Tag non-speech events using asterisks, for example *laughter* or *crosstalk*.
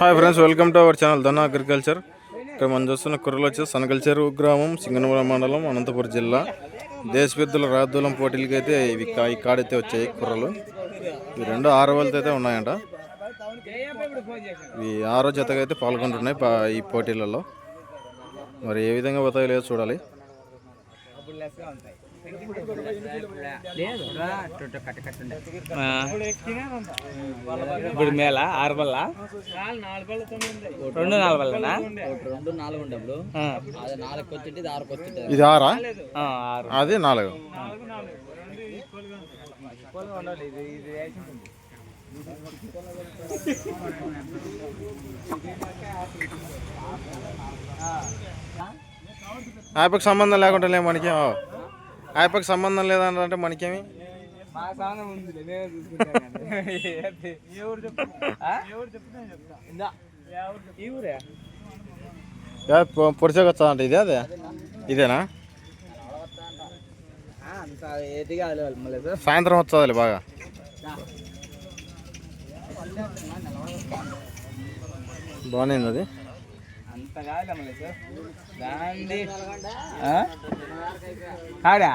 Hi friends welcome to our channel Dhana agriculture. ఇక్కడ మనం చూస్తున్న కుర్రలు వచ్చేసి సనకల్చేరు గ్రామం సింగనవరం మండలం అనంతపురం జిల్లా. దేశపెద్దుల రాద్దూలం పోటీలకి అయితే ఇవి ఈ కాడైతే వచ్చాయి కుర్రలు. ఈ రెండు ఆరు వేలతో అయితే ఉన్నాయంట. ఈ ఆరో జతగా అయితే పాల్గొంటున్నాయి ఈ పోటీలలో. మరి ఏ విధంగా పోతాయో లేదో చూడాలి. ఇప్పుడు మేళ ఆరు బల్ల రెండు నాలుగు బల్లనా రెండు నాలుగు ఉండేప్పుడు అది నాలుగు వచ్చింది ఇది ఆరుకు వచ్చింది ఇది ఆరా? అది నాలుగు. *laughs* యాప్కి సంబంధం లేకుండా లే మనకి? యాప్కి సంబంధం లేదంటే మనకేమి? పొడిచేకి వస్తుందంట ఇదే అదే? ఇదేనా? సాయంత్రం వస్తుంది బాగా. బాగుంది అది. ఆడా?